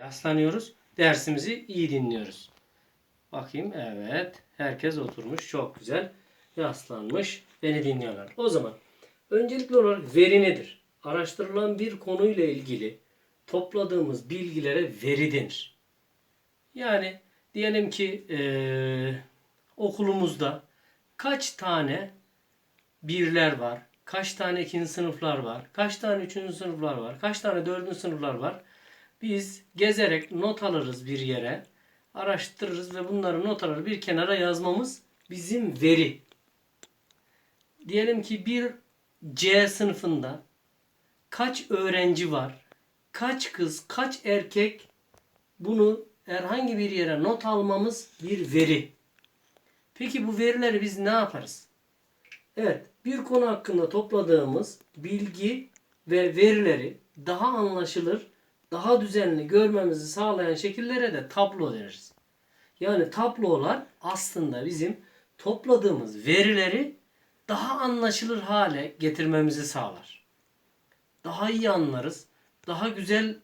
Yaslanıyoruz. Dersimizi iyi dinliyoruz. Bakayım evet. Herkes oturmuş. Çok güzel. Yaslanmış. Beni dinliyorlar. O zaman öncelikli olarak veri nedir? Araştırılan bir konuyla ilgili topladığımız bilgilere veri denir. Yani diyelim ki eee, okulumuzda kaç tane birler var, kaç tane ikinci sınıflar var, kaç tane üçüncü sınıflar var, kaç tane dördüncü sınıflar var. Biz gezerek not alırız bir yere, araştırırız ve bunları not alır bir kenara yazmamız bizim veri. Diyelim ki bir C sınıfında kaç öğrenci var, kaç kız, kaç erkek bunu herhangi bir yere not almamız bir veri. Peki bu verileri biz ne yaparız? Evet, bir konu hakkında topladığımız bilgi ve verileri daha anlaşılır, daha düzenli görmemizi sağlayan şekillere de tablo deriz. Yani tablolar aslında bizim topladığımız verileri daha anlaşılır hale getirmemizi sağlar. Daha iyi anlarız, daha güzel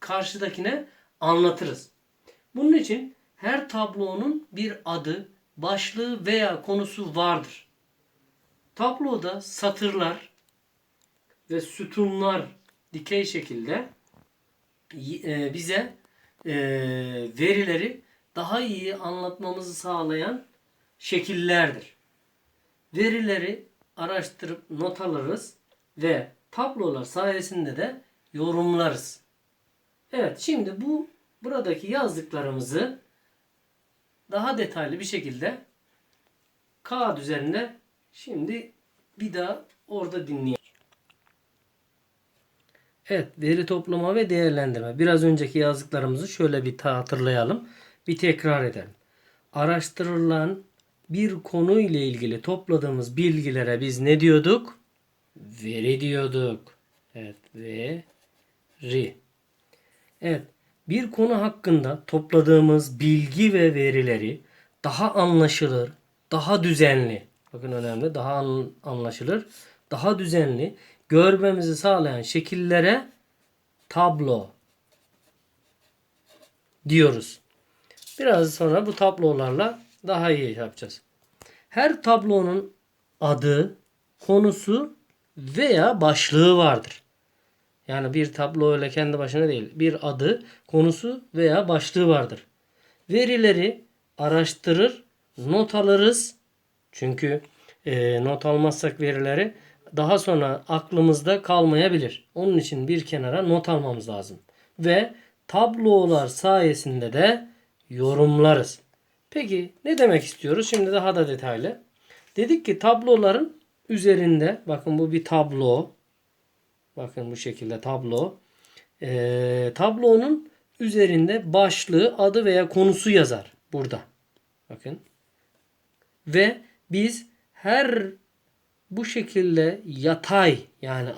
karşıdakine anlatırız. Bunun için her tablonun bir adı, başlığı veya konusu vardır. Tabloda satırlar ve sütunlar dikey şekilde bize e, verileri daha iyi anlatmamızı sağlayan şekillerdir. Verileri araştırıp not alırız ve tablolar sayesinde de yorumlarız. Evet şimdi bu buradaki yazdıklarımızı daha detaylı bir şekilde kağıt üzerinde şimdi bir daha orada dinleyelim. Evet, veri toplama ve değerlendirme. Biraz önceki yazdıklarımızı şöyle bir hatırlayalım. Bir tekrar edelim. Araştırılan bir konu ile ilgili topladığımız bilgilere biz ne diyorduk? Veri diyorduk. Evet, veri. Evet, bir konu hakkında topladığımız bilgi ve verileri daha anlaşılır, daha düzenli, bakın önemli, daha an- anlaşılır, daha düzenli görmemizi sağlayan şekillere tablo diyoruz. Biraz sonra bu tablolarla daha iyi yapacağız. Her tablonun adı, konusu veya başlığı vardır. Yani bir tablo öyle kendi başına değil. Bir adı, konusu veya başlığı vardır. Verileri araştırır, not alırız. Çünkü e, not almazsak verileri daha sonra aklımızda kalmayabilir. Onun için bir kenara not almamız lazım. Ve tablolar sayesinde de yorumlarız. Peki ne demek istiyoruz? Şimdi daha da detaylı. Dedik ki tabloların üzerinde bakın bu bir tablo. Bakın bu şekilde tablo. Ee, tablonun üzerinde başlığı, adı veya konusu yazar. Burada. Bakın. Ve biz her bu şekilde yatay yani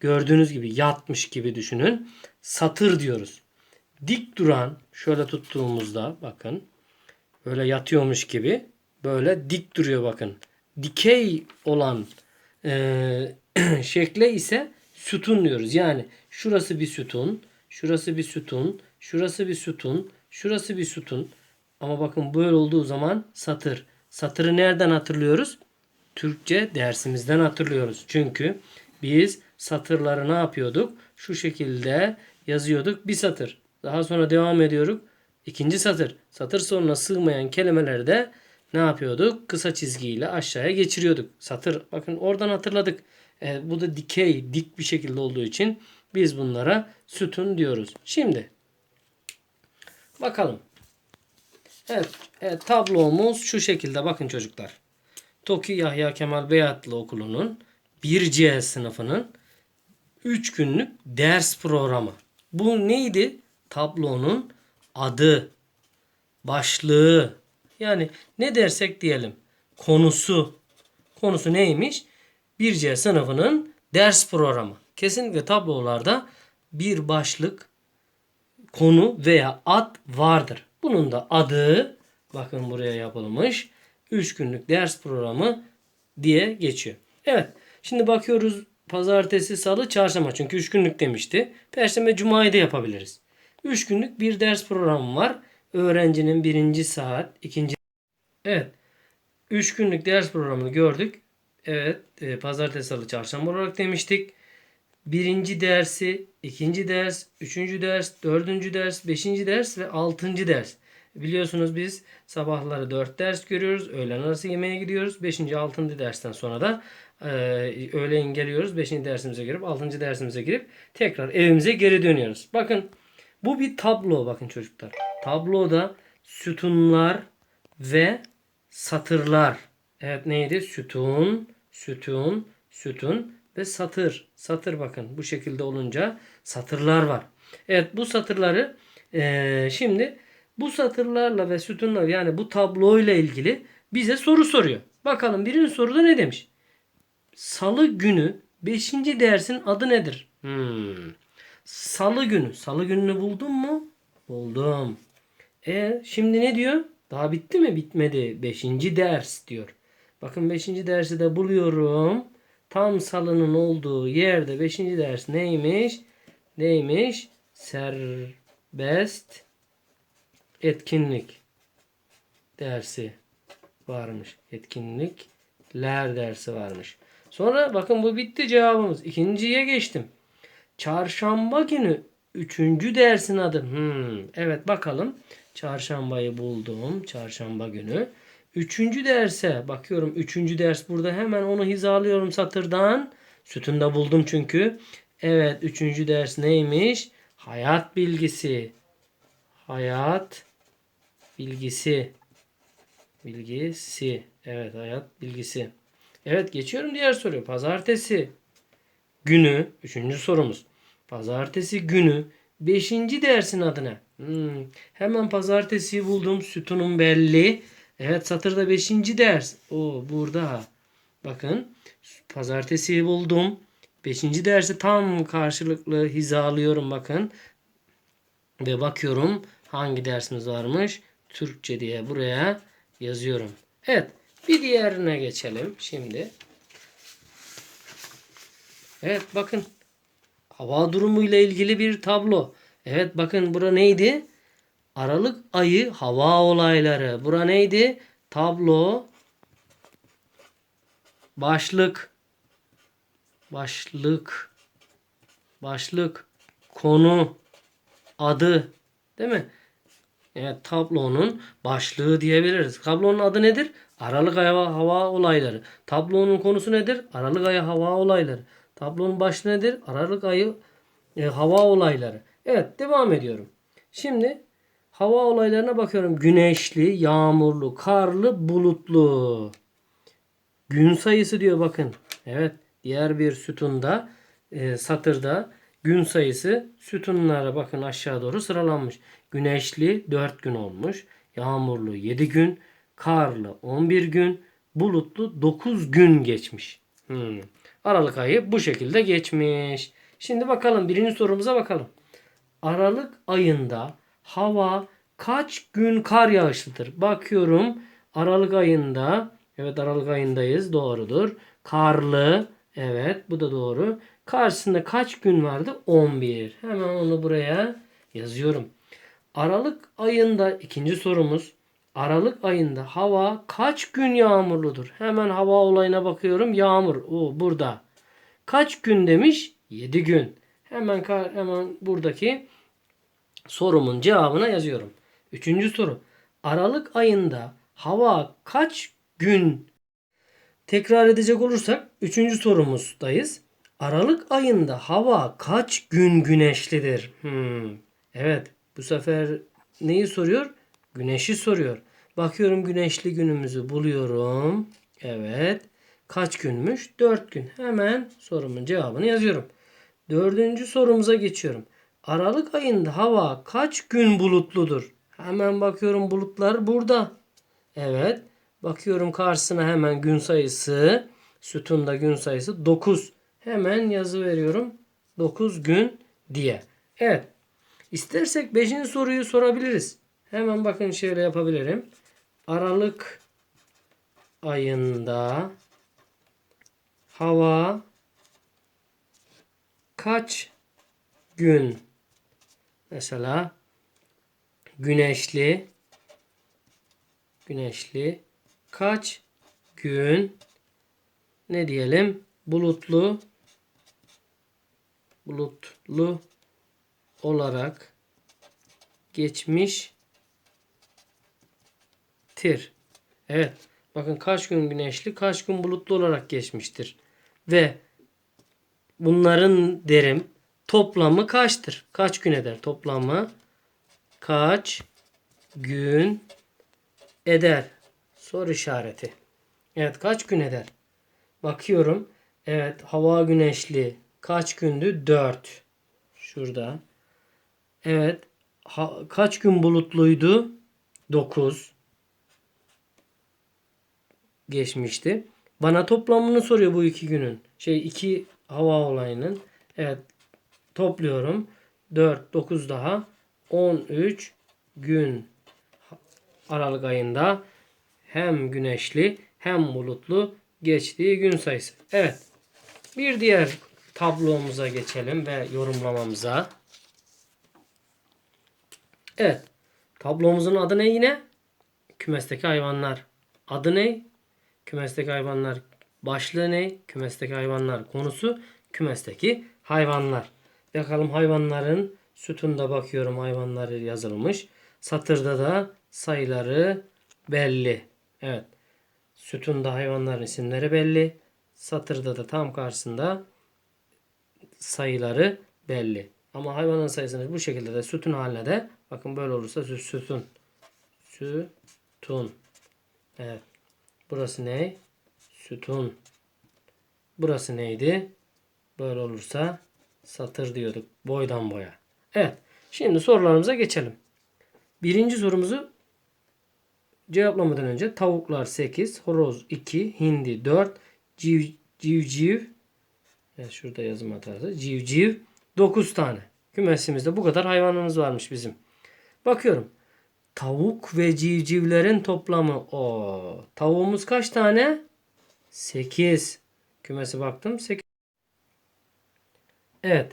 gördüğünüz gibi yatmış gibi düşünün. Satır diyoruz. Dik duran şöyle tuttuğumuzda bakın böyle yatıyormuş gibi böyle dik duruyor bakın. Dikey olan e, şekle ise sütun diyoruz. Yani şurası bir sütun, şurası bir sütun, şurası bir sütun, şurası bir sütun. Ama bakın böyle olduğu zaman satır. Satırı nereden hatırlıyoruz? Türkçe dersimizden hatırlıyoruz. Çünkü biz satırları ne yapıyorduk? Şu şekilde yazıyorduk. Bir satır. Daha sonra devam ediyoruz. İkinci satır. Satır sonuna sığmayan kelimeleri de ne yapıyorduk? Kısa çizgiyle aşağıya geçiriyorduk. Satır. Bakın oradan hatırladık. E, bu da dikey, dik bir şekilde olduğu için biz bunlara sütun diyoruz. Şimdi bakalım. Evet, evet tablomuz şu şekilde. Bakın çocuklar. Toki Yahya Kemal Beyatlı Okulu'nun 1C sınıfının 3 günlük ders programı. Bu neydi? Tablonun adı, başlığı, yani ne dersek diyelim konusu. Konusu neymiş? 1C sınıfının ders programı. Kesinlikle tablolarda bir başlık, konu veya ad vardır. Bunun da adı bakın buraya yapılmış 3 günlük ders programı diye geçiyor. Evet. Şimdi bakıyoruz pazartesi, salı, çarşamba çünkü 3 günlük demişti. Perşembe, cumayı da yapabiliriz. 3 günlük bir ders programı var. Öğrencinin birinci saat, ikinci... Evet. 3 günlük ders programını gördük. Evet. e, pazartesi, salı, çarşamba olarak demiştik. Birinci dersi, ikinci ders, üçüncü ders, dördüncü ders, beşinci ders ve altıncı ders. Biliyorsunuz biz sabahları 4 ders görüyoruz. Öğlen arası yemeğe gidiyoruz. 5. 6. dersten sonra da e, öğleyin geliyoruz. 5. dersimize girip 6. dersimize girip tekrar evimize geri dönüyoruz. Bakın bu bir tablo bakın çocuklar. Tabloda sütunlar ve satırlar. Evet neydi? Sütun, sütun, sütun ve satır. Satır bakın bu şekilde olunca satırlar var. Evet bu satırları eee, şimdi bu satırlarla ve sütunlar yani bu tabloyla ilgili bize soru soruyor. Bakalım birinci soruda ne demiş? Salı günü 5. dersin adı nedir? Hmm. Salı günü. Salı gününü buldun mu? Buldum. E şimdi ne diyor? Daha bitti mi? Bitmedi. 5. ders diyor. Bakın 5. dersi de buluyorum. Tam salının olduğu yerde 5. ders neymiş? Neymiş? Serbest etkinlik dersi varmış. Etkinlikler dersi varmış. Sonra bakın bu bitti cevabımız. İkinciye geçtim. Çarşamba günü üçüncü dersin adı. Hmm, evet bakalım. Çarşambayı buldum. Çarşamba günü. Üçüncü derse bakıyorum. Üçüncü ders burada. Hemen onu hizalıyorum satırdan. Sütunda buldum çünkü. Evet üçüncü ders neymiş? Hayat bilgisi. Hayat bilgisi. Bilgisi. Evet hayat bilgisi. Evet geçiyorum diğer soruya. Pazartesi günü. Üçüncü sorumuz. Pazartesi günü. Beşinci dersin adı ne? Hmm, Hemen pazartesiyi buldum. Sütunum belli. Evet satırda beşinci ders. O burada. Bakın pazartesiyi buldum. Beşinci dersi tam karşılıklı hizalıyorum bakın. Ve bakıyorum hangi dersimiz varmış. Türkçe diye buraya yazıyorum. Evet bir diğerine geçelim şimdi. Evet bakın hava durumu ile ilgili bir tablo. Evet bakın bura neydi? Aralık ayı hava olayları. Bura neydi? Tablo başlık başlık başlık konu adı değil mi? Evet tablonun başlığı diyebiliriz. Tablonun adı nedir? Aralık ayı hava olayları. Tablonun konusu nedir? Aralık ayı hava olayları. Tablonun başlığı nedir? Aralık ayı e, hava olayları. Evet devam ediyorum. Şimdi hava olaylarına bakıyorum. Güneşli, yağmurlu, karlı, bulutlu. Gün sayısı diyor bakın. Evet diğer bir sütunda e, satırda gün sayısı sütunlara bakın aşağı doğru sıralanmış. Güneşli 4 gün olmuş. Yağmurlu 7 gün. Karlı 11 gün. Bulutlu 9 gün geçmiş. Hmm. Aralık ayı bu şekilde geçmiş. Şimdi bakalım birinci sorumuza bakalım. Aralık ayında hava kaç gün kar yağışlıdır? Bakıyorum Aralık ayında evet Aralık ayındayız doğrudur. Karlı evet bu da doğru. Karşısında kaç gün vardı? 11. Hemen onu buraya yazıyorum. Aralık ayında ikinci sorumuz. Aralık ayında hava kaç gün yağmurludur? Hemen hava olayına bakıyorum. Yağmur. O burada. Kaç gün demiş? 7 gün. Hemen hemen buradaki sorumun cevabına yazıyorum. Üçüncü soru. Aralık ayında hava kaç gün? Tekrar edecek olursak üçüncü sorumuzdayız. Aralık ayında hava kaç gün güneşlidir? Hmm. Evet bu sefer neyi soruyor? Güneşi soruyor. Bakıyorum güneşli günümüzü buluyorum. Evet. Kaç günmüş? 4 gün. Hemen sorumun cevabını yazıyorum. Dördüncü sorumuza geçiyorum. Aralık ayında hava kaç gün bulutludur? Hemen bakıyorum bulutlar burada. Evet. Bakıyorum karşısına hemen gün sayısı. Sütunda gün sayısı 9. Hemen yazı veriyorum. 9 gün diye. Evet. İstersek 5. soruyu sorabiliriz. Hemen bakın şöyle yapabilirim. Aralık ayında hava kaç gün Mesela güneşli güneşli kaç gün ne diyelim bulutlu bulutlu olarak geçmiştir. Evet. Bakın kaç gün güneşli, kaç gün bulutlu olarak geçmiştir. Ve bunların derim toplamı kaçtır? Kaç gün eder? Toplamı kaç gün eder? Soru işareti. Evet kaç gün eder? Bakıyorum. Evet hava güneşli. Kaç gündü? 4. Şurada. Evet. Ha- kaç gün bulutluydu? 9. Geçmişti. Bana toplamını soruyor bu iki günün. Şey iki hava olayının. Evet. Topluyorum. 4, 9 daha. 13 gün Aralık ayında hem güneşli hem bulutlu geçtiği gün sayısı. Evet. Bir diğer tablomuza geçelim ve yorumlamamıza. Evet. Tablomuzun adı ne yine? Kümesteki hayvanlar. Adı ne? Kümesteki hayvanlar. Başlığı ne? Kümesteki hayvanlar. Konusu kümesteki hayvanlar. Bakalım hayvanların sütunda bakıyorum hayvanları yazılmış. Satırda da sayıları belli. Evet. Sütunda hayvanların isimleri belli. Satırda da tam karşısında sayıları belli. Ama hayvanın sayısını bu şekilde de sütun haline de bakın böyle olursa sü- sütun. Sütun. Evet. Burası ne? Sütun. Burası neydi? Böyle olursa satır diyorduk. Boydan boya. Evet. Şimdi sorularımıza geçelim. Birinci sorumuzu cevaplamadan önce tavuklar 8, horoz 2, hindi 4, civ, civciv evet şurada yazım hatası. Civciv 9 tane. Kümesimizde bu kadar hayvanımız varmış bizim. Bakıyorum. Tavuk ve civcivlerin toplamı o. Tavuğumuz kaç tane? 8. Kümesi baktım. 8. Evet.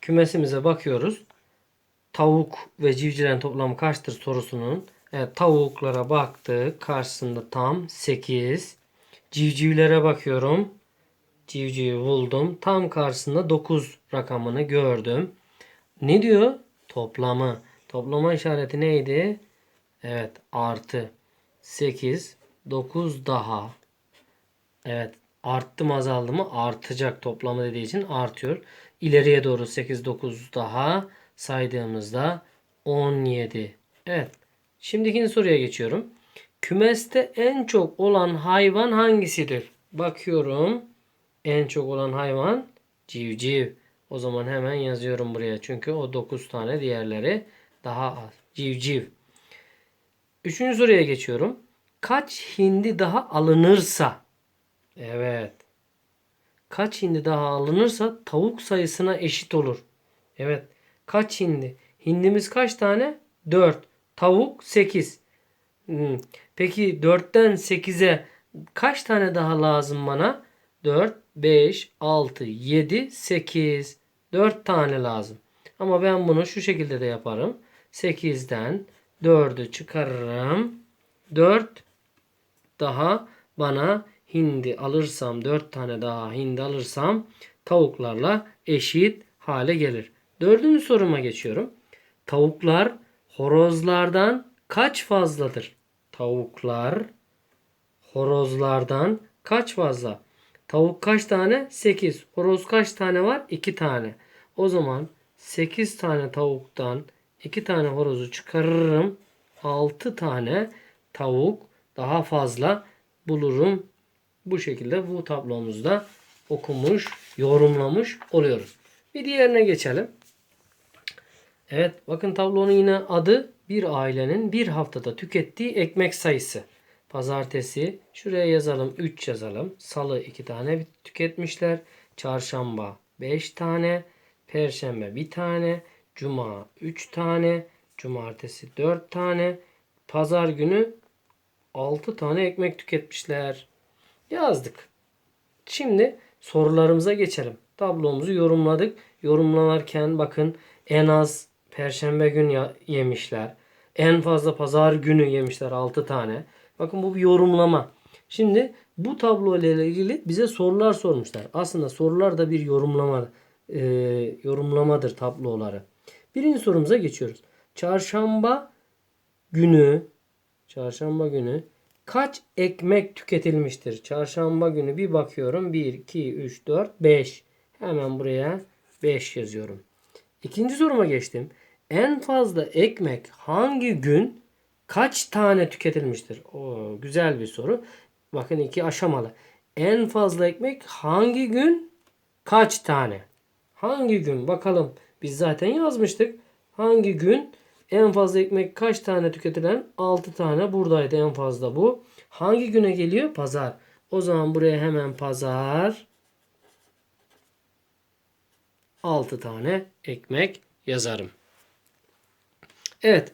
Kümesimize bakıyoruz. Tavuk ve civcivlerin toplamı kaçtır sorusunun. Tavuklara baktık. Karşısında tam 8. Civcivlere bakıyorum. Civcivi buldum. Tam karşısında 9 rakamını gördüm. Ne diyor? Toplamı. Toplama işareti neydi? Evet artı 8 9 daha. Evet arttı mı azaldı mı? Artacak toplamı dediği için artıyor. İleriye doğru 8 9 daha saydığımızda 17. Evet. Şimdi ikinci soruya geçiyorum. Kümeste en çok olan hayvan hangisidir? Bakıyorum. En çok olan hayvan civciv. O zaman hemen yazıyorum buraya. Çünkü o 9 tane diğerleri daha az. Civciv. Üçüncü soruya geçiyorum. Kaç hindi daha alınırsa Evet. Kaç hindi daha alınırsa tavuk sayısına eşit olur. Evet. Kaç hindi? Hindimiz kaç tane? 4. Tavuk 8. Hmm. Peki 4'ten 8'e kaç tane daha lazım bana? 4, 5, 6, 7, 8. 4 tane lazım. Ama ben bunu şu şekilde de yaparım. 8'den 4'ü çıkarırım. 4 daha bana hindi alırsam 4 tane daha hindi alırsam tavuklarla eşit hale gelir. Dördüncü soruma geçiyorum. Tavuklar horozlardan kaç fazladır? Tavuklar horozlardan kaç fazla? Tavuk kaç tane? 8. Horoz kaç tane var? 2 tane. O zaman 8 tane tavuktan 2 tane horozu çıkarırım. 6 tane tavuk daha fazla bulurum. Bu şekilde bu tablomuzda okumuş, yorumlamış oluyoruz. Bir diğerine geçelim. Evet bakın tablonun yine adı bir ailenin bir haftada tükettiği ekmek sayısı. Pazartesi şuraya yazalım 3 yazalım. Salı 2 tane tüketmişler. Çarşamba 5 tane. Perşembe 1 tane. Cuma 3 tane. Cumartesi 4 tane. Pazar günü 6 tane ekmek tüketmişler. Yazdık. Şimdi sorularımıza geçelim. Tablomuzu yorumladık. Yorumlanırken bakın en az perşembe gün yemişler. En fazla pazar günü yemişler 6 tane. Bakın bu bir yorumlama. Şimdi bu tablo ile ilgili bize sorular sormuşlar. Aslında sorular da bir yorumlama e, yorumlamadır tabloları. Birinci sorumuza geçiyoruz. Çarşamba günü çarşamba günü kaç ekmek tüketilmiştir? Çarşamba günü bir bakıyorum. 1, 2, 3, 4, 5. Hemen buraya 5 yazıyorum. İkinci soruma geçtim. En fazla ekmek hangi gün kaç tane tüketilmiştir? O güzel bir soru. Bakın iki aşamalı. En fazla ekmek hangi gün kaç tane? Hangi gün bakalım biz zaten yazmıştık. Hangi gün en fazla ekmek kaç tane tüketilen? 6 tane buradaydı en fazla bu. Hangi güne geliyor? Pazar. O zaman buraya hemen pazar 6 tane ekmek yazarım. Evet.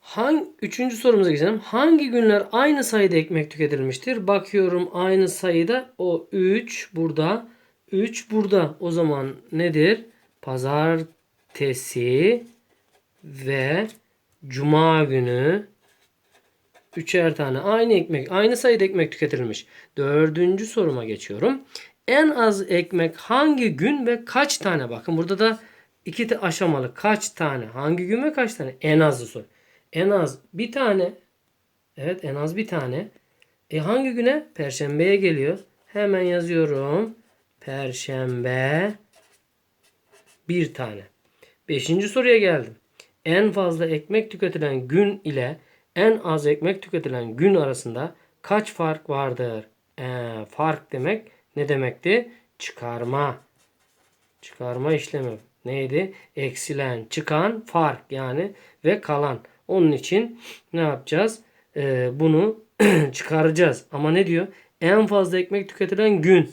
Hangi, üçüncü sorumuza geçelim. Hangi günler aynı sayıda ekmek tüketilmiştir? Bakıyorum aynı sayıda o 3 burada. 3 burada. O zaman nedir? Pazartesi ve cuma günü üçer tane aynı ekmek, aynı sayıda ekmek tüketilmiş. Dördüncü soruma geçiyorum. En az ekmek hangi gün ve kaç tane? Bakın burada da iki aşamalı. Kaç tane? Hangi gün ve kaç tane? En azı sor. En az bir tane. Evet en az bir tane. E hangi güne? Perşembeye geliyor. Hemen yazıyorum. Perşembe bir tane. Beşinci soruya geldim. En fazla ekmek tüketilen gün ile en az ekmek tüketilen gün arasında kaç fark vardır? Ee, fark demek ne demekti? Çıkarma. Çıkarma işlemi neydi? Eksilen, çıkan, fark yani ve kalan. Onun için ne yapacağız? Ee, bunu çıkaracağız. Ama ne diyor? En fazla ekmek tüketilen gün.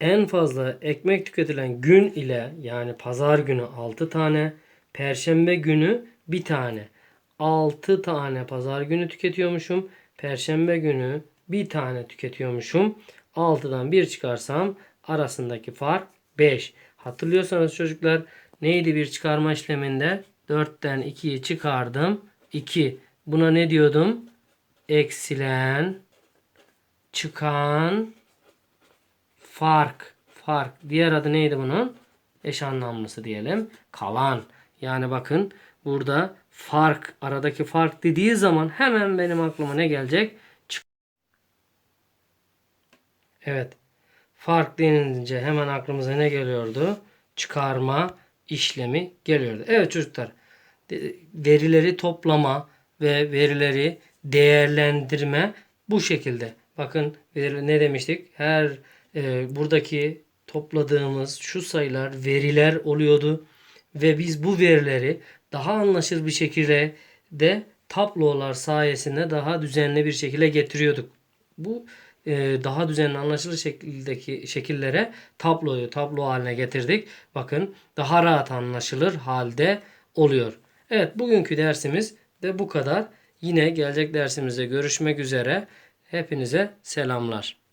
En fazla ekmek tüketilen gün ile yani pazar günü 6 tane, perşembe günü 1 tane. 6 tane pazar günü tüketiyormuşum. Perşembe günü 1 tane tüketiyormuşum. 6'dan 1 çıkarsam arasındaki fark 5. Hatırlıyorsanız çocuklar neydi bir çıkarma işleminde? 4'ten 2'yi çıkardım. 2. Buna ne diyordum? Eksilen, çıkan, fark. Fark. Diğer adı neydi bunun? Eş anlamlısı diyelim. Kalan. Yani bakın burada fark, aradaki fark dediği zaman hemen benim aklıma ne gelecek? Çık- Evet. Fark denince hemen aklımıza ne geliyordu? Çıkarma işlemi geliyordu. Evet çocuklar. Verileri toplama ve verileri değerlendirme bu şekilde. Bakın ne demiştik? Her e, buradaki topladığımız şu sayılar veriler oluyordu ve biz bu verileri daha anlaşılır bir şekilde de tablolar sayesinde daha düzenli bir şekilde getiriyorduk. Bu e, daha düzenli anlaşılır şekildeki şekillere tabloyu tablo haline getirdik. Bakın daha rahat anlaşılır halde oluyor. Evet bugünkü dersimiz de bu kadar. Yine gelecek dersimizde görüşmek üzere. Hepinize selamlar.